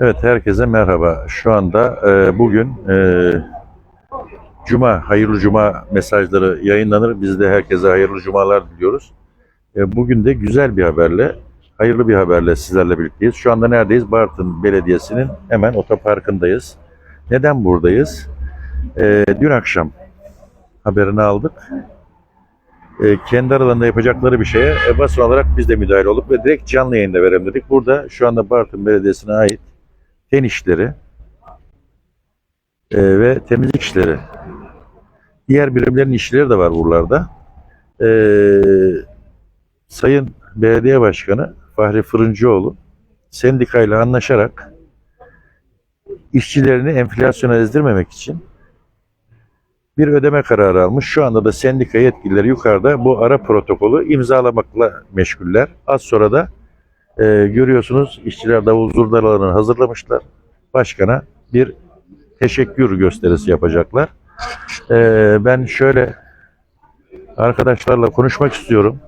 Evet herkese merhaba. Şu anda e, bugün e, Cuma, hayırlı Cuma mesajları yayınlanır. Biz de herkese hayırlı Cumalar diliyoruz. E, bugün de güzel bir haberle, hayırlı bir haberle sizlerle birlikteyiz. Şu anda neredeyiz? Bartın Belediyesi'nin hemen otoparkındayız. Neden buradayız? E, dün akşam haberini aldık. E, kendi aralarında yapacakları bir şeye e, basın olarak biz de müdahale olduk ve direkt canlı yayında verelim dedik. Burada şu anda Bartın Belediyesi'ne ait fen işleri e, ve temizlik işleri. Diğer birimlerin işleri de var buralarda. E, Sayın Belediye Başkanı Fahri Fırıncıoğlu sendikayla anlaşarak işçilerini enflasyona ezdirmemek için bir ödeme kararı almış. Şu anda da sendika yetkilileri yukarıda bu ara protokolü imzalamakla meşguller. Az sonra da e, görüyorsunuz işçiler davul zurnalarını hazırlamışlar. Başkana bir teşekkür gösterisi yapacaklar. E, ben şöyle arkadaşlarla konuşmak istiyorum.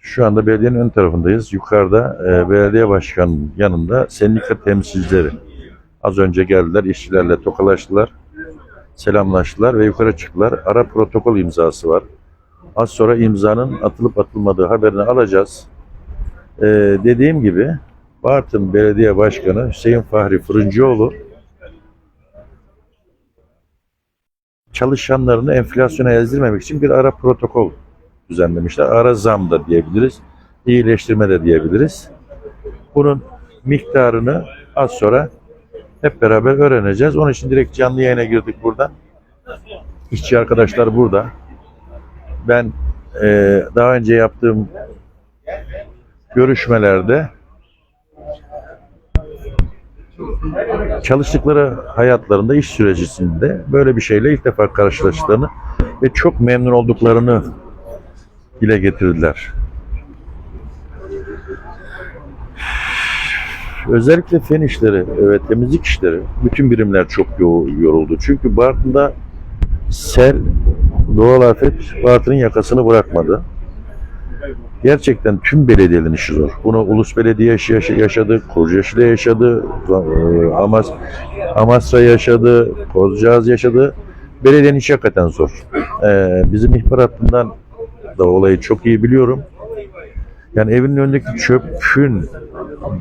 Şu anda belediyenin ön tarafındayız. Yukarıda e, belediye başkanının yanında sendika temsilcileri. Az önce geldiler, işçilerle tokalaştılar, selamlaştılar ve yukarı çıktılar. Ara protokol imzası var. Az sonra imzanın atılıp atılmadığı haberini alacağız. E, dediğim gibi Bartın Belediye Başkanı Hüseyin Fahri Fırıncıoğlu çalışanlarını enflasyona ezdirmemek için bir ara protokol düzenlemişler. Ara zam da diyebiliriz. iyileştirme de diyebiliriz. Bunun miktarını az sonra hep beraber öğreneceğiz. Onun için direkt canlı yayına girdik buradan. İşçi arkadaşlar burada. Ben e, daha önce yaptığım görüşmelerde çalıştıkları hayatlarında iş sürecisinde böyle bir şeyle ilk defa karşılaştıklarını ve çok memnun olduklarını dile getirdiler. Özellikle fen işleri ve temizlik işleri bütün birimler çok yo- yoruldu. Çünkü Bartın'da sel, doğal afet Bartın'ın yakasını bırakmadı. Gerçekten tüm belediyelerin işi zor. Bunu Ulus Belediye yaş- yaş- yaşadı, Kocaeli yaşadı, e, Amas, Amasra yaşadı, Kozcağız yaşadı. Belediyenin işi hakikaten zor. Ee, bizim ihbar hattından da olayı çok iyi biliyorum. Yani evinin önündeki çöpün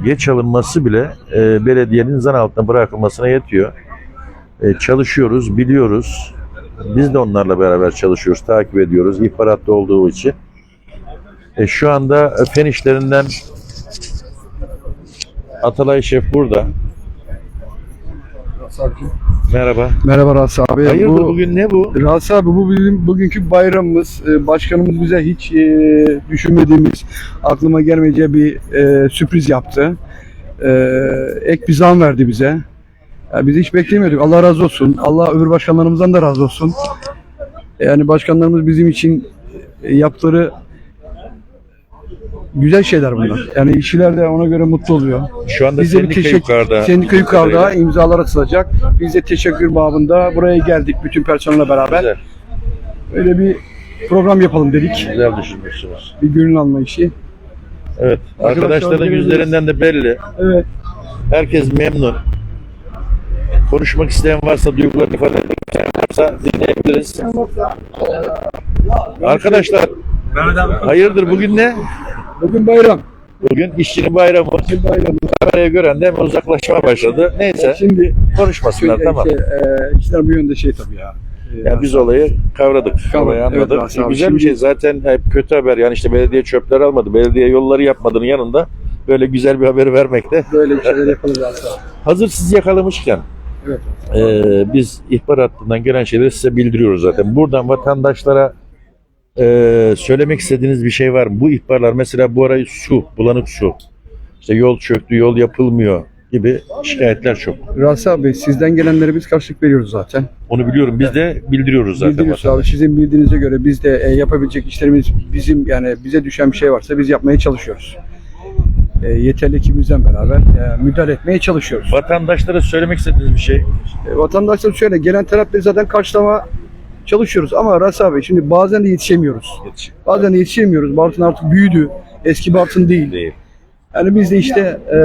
geç alınması bile e, belediyenin zan altına bırakılmasına yetiyor. E, çalışıyoruz, biliyoruz. Biz de onlarla beraber çalışıyoruz, takip ediyoruz. İhbaratta olduğu için. E, şu anda fen işlerinden Atalay Şef burada. Merhaba. Merhaba Rasim abi. Hayırdır bu, bugün ne bu? Rasim abi bu bizim bugünkü bayramımız. Ee, Başkanımız bize hiç e, düşünmediğimiz, aklıma gelmeyeceği bir e, sürpriz yaptı. E, ek bir zam verdi bize. Ya biz hiç beklemiyorduk. Allah razı olsun. Allah öbür başkanlarımızdan da razı olsun. Yani başkanlarımız bizim için e, yaptıkları güzel şeyler bunlar. Yani işçiler de ona göre mutlu oluyor. Şu anda Bize bir sendika teşekkür, yukarıda. sendika yukarıda imzalar atılacak. Biz de teşekkür babında buraya geldik bütün personelle beraber. Güzel, Öyle bir program yapalım dedik. güzel düşünmüşsünüz. Bir gönül alma işi. Evet. Arkadaşlar Arkadaşların yüzlerinden de belli. Evet. Herkes memnun. Konuşmak isteyen varsa, duygularını ifade etmek isteyen varsa dinleyebiliriz. Arkadaşlar, hayırdır bugün ne? Bugün bayram. Bugün işçinin bayramı. Bugün bayram. Kameraya gören de hemen uzaklaşmaya başladı. Neyse, Şimdi konuşmasınlar şöyle tamam. şey, e, işler bu yönde şey tabii ya. E, Yani biz olayı kavradık, Kavradık, olayı evet, anladık. Rasim abi. Güzel bir Şimdi- şey. Zaten hep kötü haber. Yani işte belediye çöpler almadı, belediye yolları yapmadığının yanında böyle güzel bir haberi vermekte. böyle şeyler yapılır Rasim abi. Hazır siz yakalamışken Evet. Ee, biz ihbar hattından gelen şeyleri size bildiriyoruz zaten. Buradan vatandaşlara e, söylemek istediğiniz bir şey var mı? Bu ihbarlar mesela bu arayı su, bulanık su. İşte yol çöktü, yol yapılmıyor gibi şikayetler çok. Rasa Bey sizden gelenlere biz karşılık veriyoruz zaten. Onu biliyorum. Biz de bildiriyoruz zaten. Bildiriyoruz abi. Sizin bildiğinize göre biz de e, yapabilecek işlerimiz bizim yani bize düşen bir şey varsa biz yapmaya çalışıyoruz. E, yeterli ekibimizden beraber e, müdahale etmeye çalışıyoruz. Vatandaşlara söylemek istediğiniz bir şey. E, vatandaşlar şöyle gelen talepleri zaten karşılama çalışıyoruz ama Rasa Bey şimdi bazen de yetişemiyoruz. Bazen de yetişemiyoruz. Bartın artık büyüdü. Eski Bartın değil. Değil. Yani biz de işte e,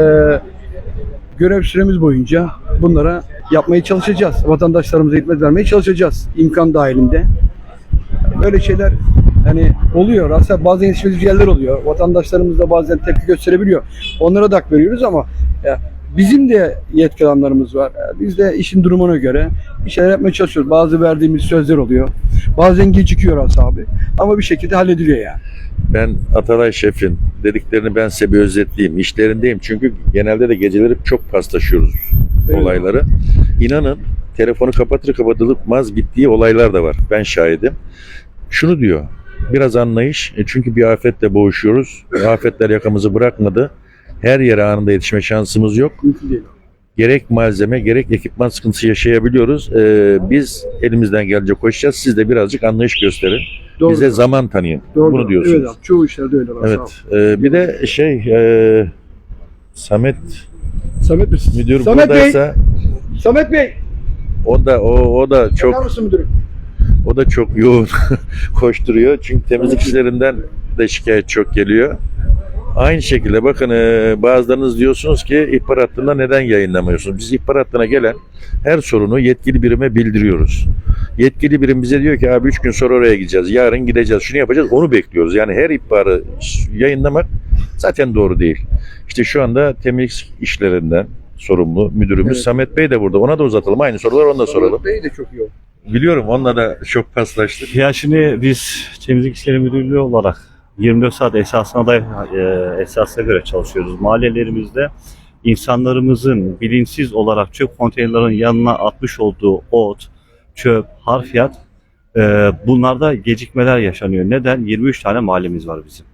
görev süremiz boyunca bunlara yapmaya çalışacağız. Vatandaşlarımıza hizmet vermeye çalışacağız. imkan dahilinde. Böyle şeyler hani oluyor. Aslında bazen yetişmediği yerler oluyor. Vatandaşlarımız da bazen tepki gösterebiliyor. Onlara da hak veriyoruz ama ya, bizim de yetki alanlarımız var. Ya, Biz de işin durumuna göre bir şeyler yapmaya çalışıyoruz. Bazı verdiğimiz sözler oluyor. Bazen gecikiyor abi. Ama bir şekilde hallediliyor yani. Ben Atalay Şef'in dediklerini ben size bir özetleyeyim. İşlerindeyim çünkü genelde de geceleri çok paslaşıyoruz Evet. olayları. İnanın telefonu kapatır kapatılmaz bittiği olaylar da var. Ben şahidim. Şunu diyor. Biraz anlayış. E, Çünkü bir afetle boğuşuyoruz. Afetler yakamızı bırakmadı. Her yere anında yetişme şansımız yok. Gerek malzeme gerek ekipman sıkıntısı yaşayabiliyoruz. Ee, biz elimizden gelince koşacağız. Siz de birazcık anlayış gösterin. Doğru. Bize zaman tanıyın. Doğru. Bunu diyorsunuz. Evet abi. Çoğu işlerde öyle var. Evet. Ee, bir de şey e, Samet Samet Bey. müdür Samet Bey. buradaysa Samet Bey. o da o, o da çok mısın müdürüm? o da çok yoğun koşturuyor. Çünkü temizlik işlerinden de şikayet çok geliyor. Aynı şekilde bakın e, bazılarınız diyorsunuz ki ihbar hattında neden yayınlamıyorsunuz? Biz ihbar hattına gelen her sorunu yetkili birime bildiriyoruz. Yetkili birim bize diyor ki abi 3 gün sonra oraya gideceğiz, yarın gideceğiz, şunu yapacağız, onu bekliyoruz. Yani her ihbarı yayınlamak zaten doğru değil. İşte şu anda temizlik işlerinden sorumlu müdürümüz Evet. Samet Bey de burada. Ona da uzatalım. Aynı sorular ona da soralım. Samet Bey de çok iyi oldu. Biliyorum onunla da çok paslaştık. Ya şimdi biz Temizlik İşleri Müdürlüğü olarak 24 saat esasına da e, esasına göre çalışıyoruz. Mahallelerimizde insanlarımızın bilinçsiz olarak çöp konteynerların yanına atmış olduğu ot, çöp, harfiyat e, bunlarda gecikmeler yaşanıyor. Neden? 23 tane mahallemiz var bizim.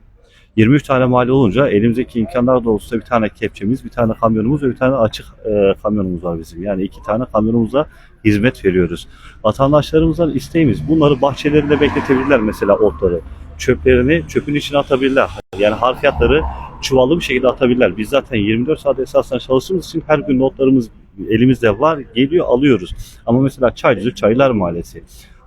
23 tane mahalle olunca elimizdeki imkanlar doğrultusunda bir tane kepçemiz, bir tane kamyonumuz ve bir tane açık e, kamyonumuz var bizim. Yani iki tane kamyonumuza hizmet veriyoruz. Vatandaşlarımızdan isteğimiz bunları bahçelerinde bekletebilirler mesela otları. Çöplerini çöpün içine atabilirler. Yani harfiyatları çuvallı bir şekilde atabilirler. Biz zaten 24 saat esasında çalıştığımız için her gün notlarımız elimizde var. Geliyor alıyoruz. Ama mesela Çaycı, Çaylar Mahallesi,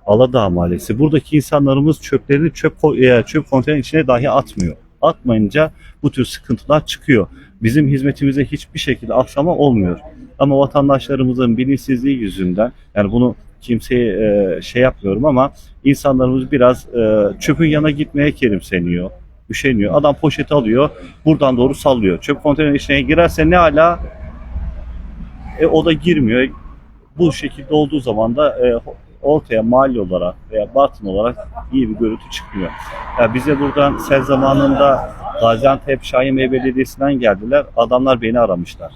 Aladağ Mahallesi. Buradaki insanlarımız çöplerini çöp, e, çöp konteynerin içine dahi atmıyor. Atmayınca bu tür sıkıntılar çıkıyor. Bizim hizmetimize hiçbir şekilde aksama olmuyor. Ama vatandaşlarımızın bilinçsizliği yüzünden yani bunu kimseye e, şey yapmıyorum ama insanlarımız biraz e, çöpün yana gitmeye kerimseniyor. Üşeniyor. Adam poşeti alıyor. Buradan doğru sallıyor. Çöp konteynerin içine girerse ne ala e, o da girmiyor. Bu şekilde olduğu zaman da e, ortaya mahalle olarak veya Bartın olarak iyi bir görüntü çıkmıyor. Ya bize buradan sel zamanında Gaziantep Şahin Bey Belediyesi'nden geldiler. Adamlar beni aramışlar.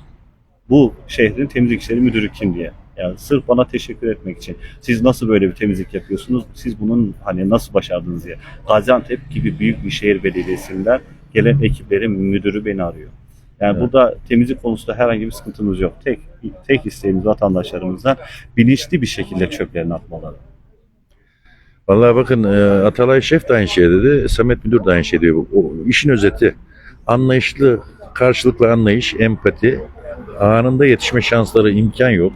Bu şehrin temizlik işleri müdürü kim diye. Yani sırf bana teşekkür etmek için. Siz nasıl böyle bir temizlik yapıyorsunuz? Siz bunun hani nasıl başardınız diye. Gaziantep gibi büyük bir şehir belediyesinden gelen ekiplerin müdürü beni arıyor. Yani Evet. burada temizlik konusunda herhangi bir sıkıntımız yok. Tek tek isteğimiz vatandaşlarımızdan bilinçli bir şekilde çöplerini atmaları. Vallahi bakın e, Atalay Şef de aynı şey dedi. Samet Müdür de aynı şey diyor. O, işin özeti. Anlayışlı, karşılıklı anlayış, empati. Anında yetişme şansları imkan yok.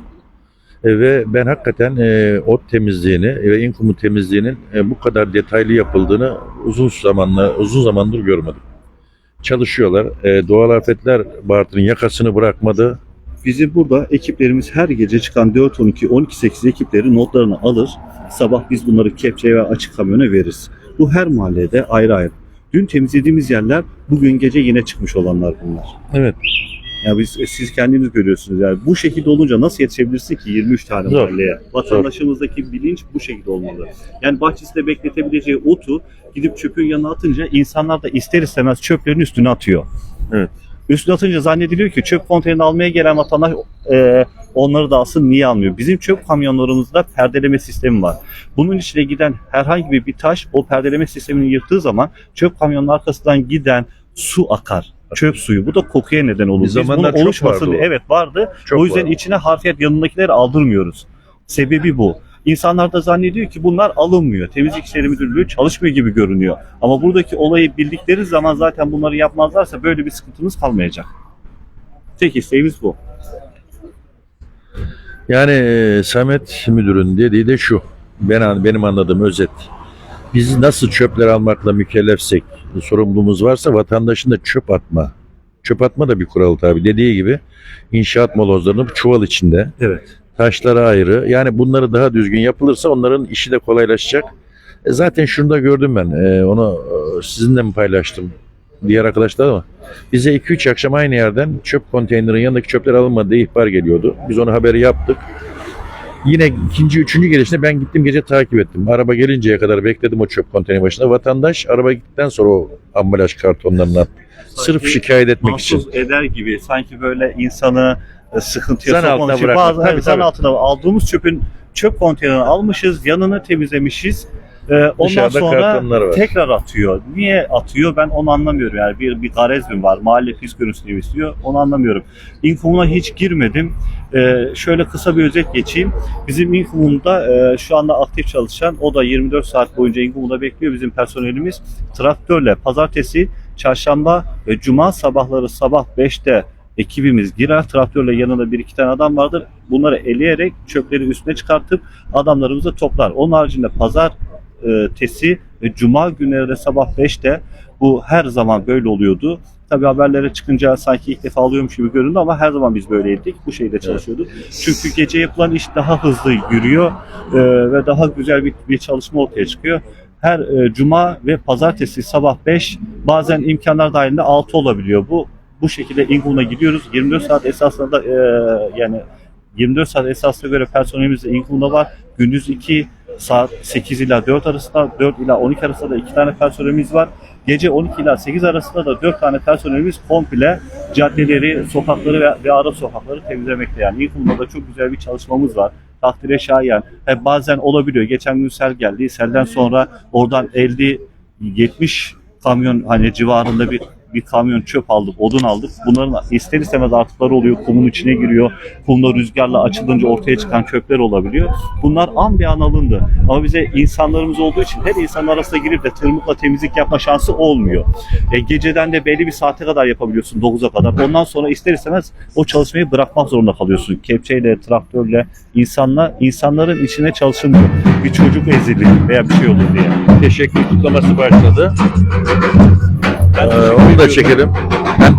E, ve ben hakikaten e, ot temizliğini ve inkumu temizliğinin e, bu kadar detaylı yapıldığını uzun zamanla uzun zamandır görmedim. Çalışıyorlar. E, doğal afetler Bartın'ın yakasını bırakmadı. Bizim burada ekiplerimiz her gece çıkan 4-12, 12-8 ekipleri notlarını alır. Sabah biz bunları kepçeye ve açık kamyona veririz. Bu her mahallede ayrı ayrı. Dün temizlediğimiz yerler bugün gece yine çıkmış olanlar bunlar. Evet. Ya biz siz kendiniz görüyorsunuz yani bu şekilde olunca nasıl yetişebilirsin ki 23 tane Zor. mahalleye? Vatandaşımızdaki bilinç bu şekilde olmalı. Yani bahçesinde bekletebileceği otu gidip çöpün yanına atınca insanlar da ister istemez çöplerin üstüne atıyor. Evet. Üstüne atınca zannediliyor ki çöp konteynerini almaya gelen vatandaş e, onları da alsın niye almıyor? Bizim çöp kamyonlarımızda perdeleme sistemi var. Bunun içine giden herhangi bir, bir taş o perdeleme sistemini yırttığı zaman çöp kamyonun arkasından giden su akar. Çöp suyu. Bu da kokuya neden olur. Bir Biz zamanlar bunun çok oluşmasın vardı o. evet vardı. Çok o yüzden vardı. içine harfiyat yanındakileri aldırmıyoruz. Sebebi bu. İnsanlar da zannediyor ki bunlar alınmıyor. Temizlik İşleri Müdürlüğü çalışmıyor gibi görünüyor. Ama buradaki olayı bildikleri zaman zaten bunları yapmazlarsa böyle bir sıkıntımız kalmayacak. Tek isteğimiz bu. Yani e, Samet müdürün dediği de şu. Ben benim anladığım özet. Biz nasıl çöpler almakla mükellefsek, sorumluluğumuz varsa vatandaşın da çöp atma. Çöp atma da bir kural tabii. Dediği gibi inşaat molozlarını çuval içinde, Evet. taşlara ayrı. Yani bunları daha düzgün yapılırsa onların işi de kolaylaşacak. E zaten şunu da gördüm ben. E, onu e, sizinle mi paylaştım? Diğer arkadaşlar ama bize 2-3 akşam aynı yerden çöp konteynerin yanındaki çöpler alınmadı diye ihbar geliyordu. Biz onu haberi yaptık. Yine ikinci, üçüncü gelişinde ben gittim gece takip ettim. Araba gelinceye kadar bekledim o çöp konteyneri başında. Vatandaş araba gittikten sonra o ambalaj kartonlarını attı. Sırf şikayet etmek için. eder gibi sanki böyle insanı e, sıkıntıya Zan sokmak altına için bazı Tabii, zan tabii. altına aldığımız çöpün çöp konteynerini almışız, yanını temizlemişiz. E, ondan Dışarıda sonra var. tekrar atıyor. Niye atıyor ben onu anlamıyorum. Yani bir, bir garez mi var? Mahalle mi istiyor? Onu anlamıyorum. İnkumuna hiç girmedim. E, şöyle kısa bir özet geçeyim. Bizim İnkumum'da e, şu anda aktif çalışan, o da 24 saat boyunca İnkumum'da bekliyor bizim personelimiz. Traktörle pazartesi, çarşamba ve cuma sabahları sabah 5'te ekibimiz girer. Traktörle yanında bir iki tane adam vardır. Bunları eleyerek çöpleri üstüne çıkartıp adamlarımızı toplar. Onun haricinde pazar tesi ve cuma günleri de sabah 5'te bu her zaman böyle oluyordu. Tabi haberlere çıkınca sanki ilk defa alıyormuş gibi göründü ama her zaman biz böyleydik. Bu şehirde çalışıyorduk. Çünkü gece yapılan iş daha hızlı yürüyor e, ve daha güzel bir, bir çalışma ortaya çıkıyor. Her e, cuma ve pazartesi sabah 5 bazen imkanlar dahilinde 6 olabiliyor. Bu bu şekilde İnkum'a gidiyoruz. 24 saat esasında da e, yani 24 saat esasına göre personelimiz de İnkum'da var. Gündüz 2 saat 8 ila 4 arasında 4 ila 12 arasında da 2 tane personelimiz var. Gece 12 ila 8 arasında da 4 tane personelimiz komple caddeleri, sokakları ve, ve ara sokakları temizlemekte. Yani İlkum'da da çok güzel bir çalışmamız var. Takdire şayan. He, bazen olabiliyor. Geçen gün sel geldi. Selden sonra oradan 50 70 kamyon hani civarında bir bir kamyon çöp aldık, odun aldık. Bunların ister istemez artıkları oluyor. Kumun içine giriyor. Kumda rüzgarla açılınca ortaya çıkan çöpler olabiliyor. Bunlar an bir an alındı. Ama bize insanlarımız olduğu için her insan arasına girip de tırmıkla temizlik yapma şansı olmuyor. E, geceden de belli bir saate kadar yapabiliyorsun 9'a kadar. Ondan sonra ister istemez o çalışmayı bırakmak zorunda kalıyorsun. Kepçeyle, traktörle, insanla, insanların içine çalışılmıyor. Bir çocuk ezilir veya bir şey olur diye. Teşekkür kutlaması başladı. Ee, onu da çekelim.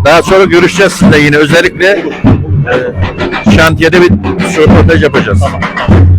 Daha sonra görüşeceğiz sizinle yine. Özellikle e, şantiyede bir röportaj yapacağız. Evet,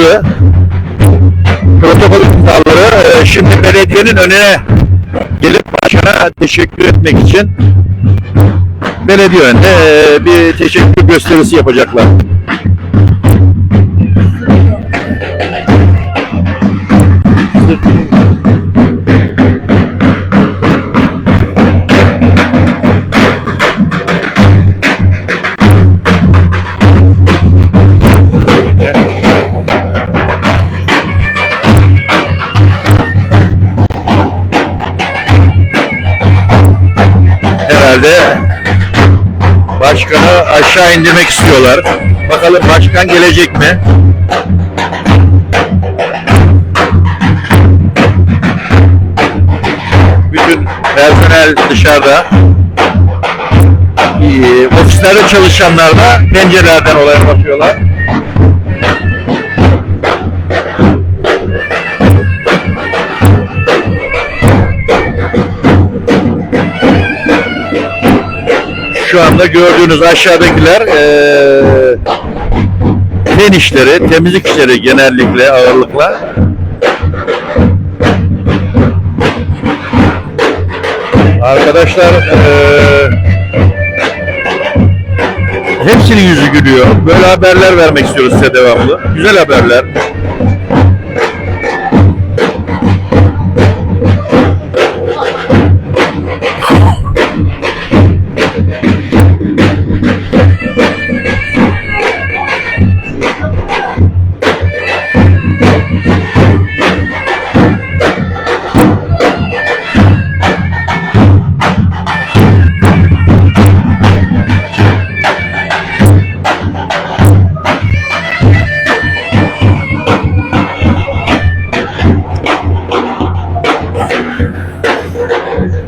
atıldı. Protokol imzaları. E, şimdi belediyenin önüne gelip başkana teşekkür etmek için belediye önünde e, bir teşekkür gösterisi yapacaklar. Herhalde başkanı aşağı indirmek istiyorlar. Bakalım başkan gelecek mi? Bütün personel dışarıda. Ee, Ofislerde çalışanlar da pencerelerden olaya bakıyorlar. şu anda gördüğünüz aşağıdakiler ee, ten işleri, temizlik işleri genellikle ağırlıkla. Arkadaşlar ee, hepsinin yüzü gülüyor. Böyle haberler vermek istiyoruz size devamlı. Güzel haberler,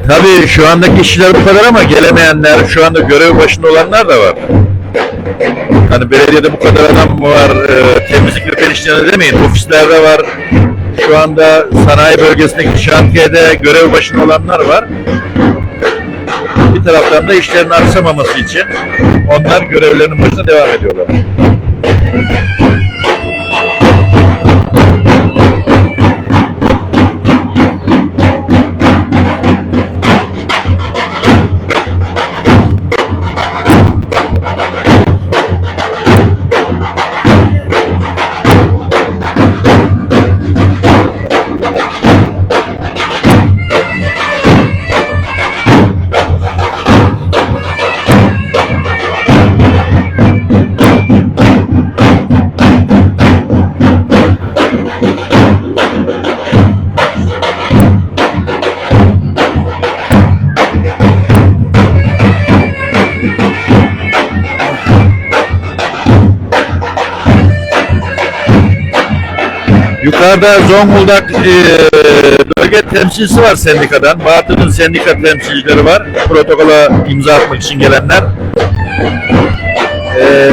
Tabii şu andaki işçiler bu kadar ama gelemeyenler, şu anda görev başında olanlar da var. Hani belediyede bu kadar adam var, e, temizlik ve işlerinde demeyin, ofislerde var. Şu anda sanayi bölgesindeki şantiyede görev başında olanlar var. Bir taraftan da işlerin aksamaması için onlar görevlerinin başına devam ediyorlar. Yukarıda Zonguldak e, bölge temsilcisi var sendikadan. Batı'nın sendika temsilcileri var. Protokola imza atmak için gelenler. E,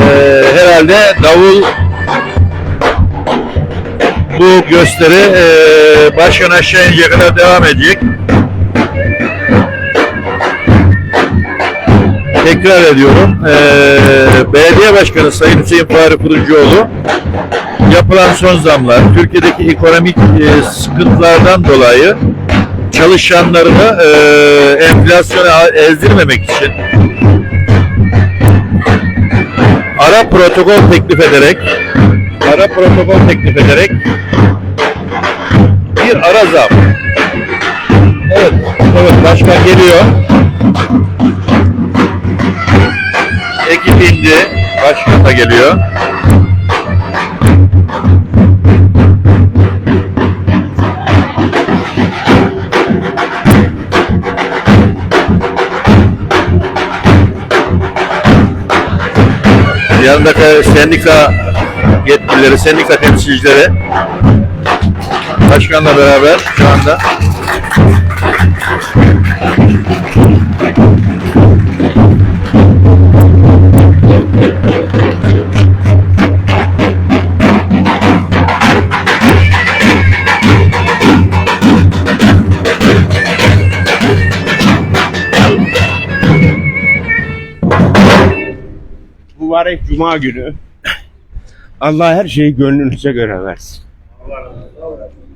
herhalde davul bu gösteri e, başkan aşağı inince kadar devam edecek. Tekrar ediyorum. E, Belediye Başkanı Sayın Hüseyin Fahri Kurucuoğlu yapılan son zamlar, Türkiye'deki ekonomik e, sıkıntılardan dolayı çalışanlarını e, enflasyona ezdirmemek için ara protokol teklif ederek ara protokol teklif ederek bir ara zam. Evet, evet başkan geliyor. Ekip indi, başkan da geliyor. Yanındaki sendika yetkilileri, sendika temsilcileri. Başkanla beraber şu anda cuma günü Allah her şeyi gönlünüze göre versin.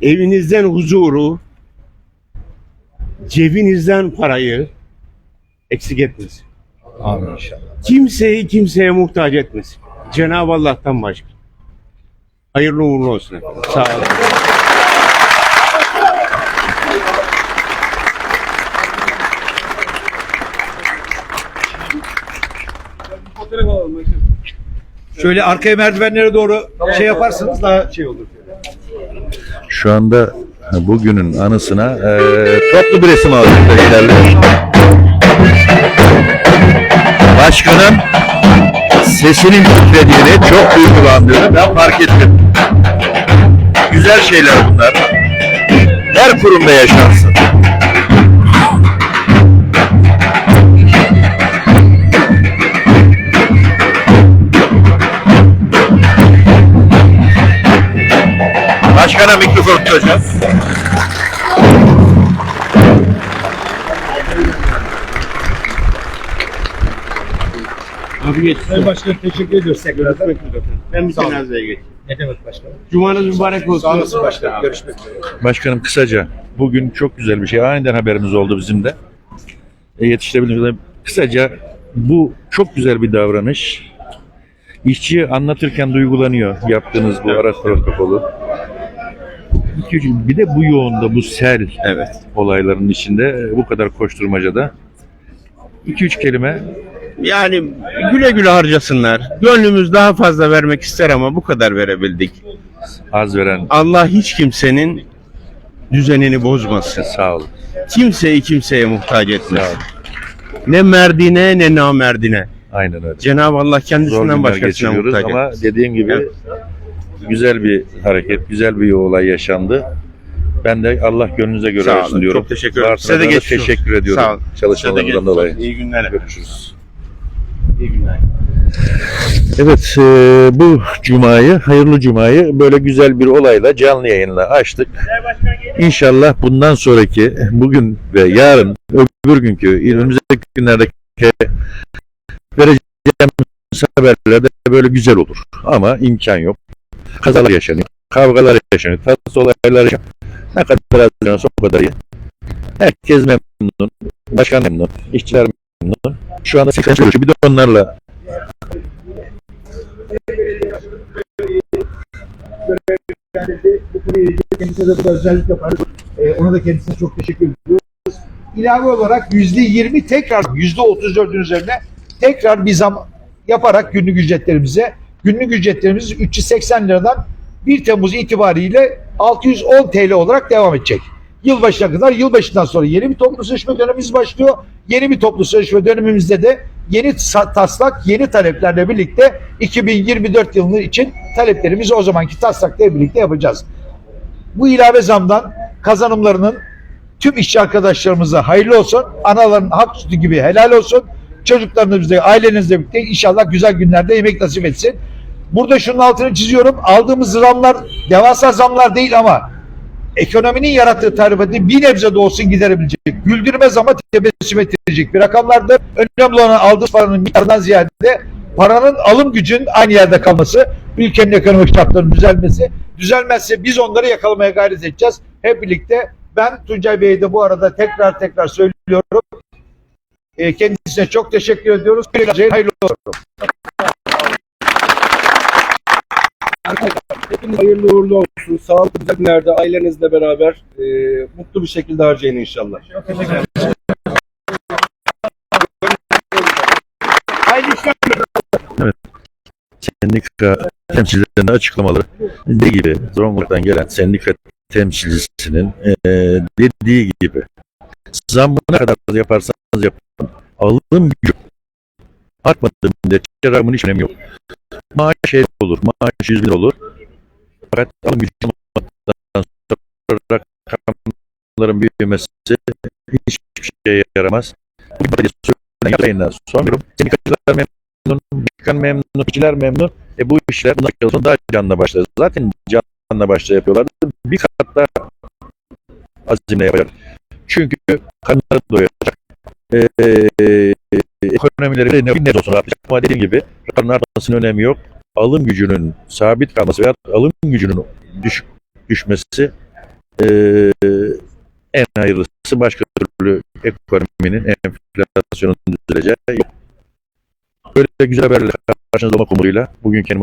Evinizden huzuru, cebinizden parayı eksik etmesin. Amin inşallah. Kimseyi kimseye muhtaç etmesin. Cenab-ı Allah'tan başka. Hayırlı uğurlu olsun efendim. Sağ olun. Şöyle arkaya merdivenlere doğru şey yaparsanız daha şey olur. şu anda bugünün anısına e, toplu bir resim alacaklar ileride. Başkanın sesinin titrediğini çok duygulandığını ben fark ettim. Güzel şeyler bunlar. Her kurumda yaşansın. Başkana mikrofon tutacağım. Abi geç. Sayın Başkanım teşekkür ediyoruz tekrardan. Ben bir cenazeye geçeyim. Ne demek başkanım? Cumanız mübarek olsun. Sağ olasın başkanım. Görüşmek üzere. Başkanım kısaca bugün çok güzel bir şey. Aniden haberimiz oldu bizim de. e, yetiştirebildiğimiz kısaca bu çok güzel bir davranış. İşçi anlatırken duygulanıyor yaptığınız bu ara protokolu. İki, üç- bir de bu yoğunda bu sel Evet. olaylarının içinde e, bu kadar koşturmacada 2-3 kelime Yani güle güle harcasınlar. Gönlümüz daha fazla vermek ister ama bu kadar verebildik. az veren Allah hiç kimsenin düzenini bozmasın. sağ olun. Kimseyi kimseye muhtaç etmesin. Ne merdine ne namerdine. Aynen öyle. Cenab-ı Allah kendisinden başkasına muhtaç ama etmesin. dediğim gibi Evet. Güzel bir hareket, güzel bir olay yaşandı. Ben de Allah gönlünüze göre Sağ versin olun. diyorum. Çok teşekkür ederim. Size de geçmiş olsun. teşekkür ediyorum. Sağ olun. Çalışmalarından dolayı. İyi günler. Görüşürüz. İyi günler. Evet, e, bu cumayı, hayırlı cumayı böyle güzel bir olayla, canlı yayınla açtık. İnşallah bundan sonraki, bugün ve yarın, öbür günkü, önümüzdeki günlerdeki vereceğimiz haberler de böyle güzel olur. Ama imkan yok. Kazalar yaşanıyor, kavgalar yaşanıyor, tatsız olaylar yaşanıyor. Ne kadar az yaşanırsa o kadar iyi. Herkes memnun, başkan memnun, işçiler memnun. Şu anda 80 çalışıyor. Bir de onlarla. Ee, ona da kendisine çok teşekkür ediyoruz. İlave olarak yüzde yirmi tekrar yüzde otuz dördün üzerine tekrar bir zam yaparak günlük ücretlerimize günlük ücretlerimiz 380 liradan 1 Temmuz itibariyle 610 TL olarak devam edecek. Yılbaşına kadar, yılbaşından sonra yeni bir toplu sözleşme dönemimiz başlıyor. Yeni bir toplu sözleşme dönemimizde de yeni taslak, yeni taleplerle birlikte 2024 yılı için taleplerimizi o zamanki taslakla birlikte yapacağız. Bu ilave zamdan kazanımlarının tüm işçi arkadaşlarımıza hayırlı olsun. Anaların hak sütü gibi helal olsun. Çocuklarınızla, ailenizle birlikte inşallah güzel günlerde yemek nasip etsin. Burada şunun altını çiziyorum. Aldığımız zamlar devasa zamlar değil ama ekonominin yarattığı tarifeti bir nebze de olsun giderebilecek. Güldürmez ama tebessüm ettirecek bir rakamlardır. Önemli olan aldığımız paranın miktarından ziyade paranın alım gücün aynı yerde kalması, ülkenin ekonomik şartlarının düzelmesi. Düzelmezse biz onları yakalamaya gayret edeceğiz. Hep birlikte ben Tuncay Bey'e de bu arada tekrar tekrar söylüyorum. E, kendisine çok teşekkür ediyoruz. Hayırlı olsun. Hepiniz hayırlı uğurlu olsun. Sağlıklı günlerde ailenizle beraber e, mutlu bir şekilde harcayın inşallah. Hayırlı işler. sendika temsilcilerinin açıklamaları dediği gibi Zonguldak'tan gelen sendika temsilcisinin eee, dediği gibi zammı ne kadar yaparsanız yapın alım gücü artmadığı müddetçe rakamın hiç önemi yok. Maaş şey olur, maaş 100 bin olur. Fakat alım gücü olmadıktan sonra rakamların büyümesi hiçbir şeye yaramaz. Bu bir yayından sonra sendikacılar memnun, bakan memnun, işçiler memnun. E bu işler bundan sonra daha canlı başlar. Zaten canlı başla yapıyorlardı. Bir kat daha azimle yapacak. Çünkü karnları doyacak. E, e, ekonomileri ne, ne olsun. Ama dediğim gibi rakamın artmasının önemi yok. Alım gücünün sabit kalması veya alım gücünün düş, düşmesi e, en hayırlısı başka türlü ekonominin enflasyonun düzeleceği yok. Böyle güzel haberler karşınızda olmak umuduyla bugün kendime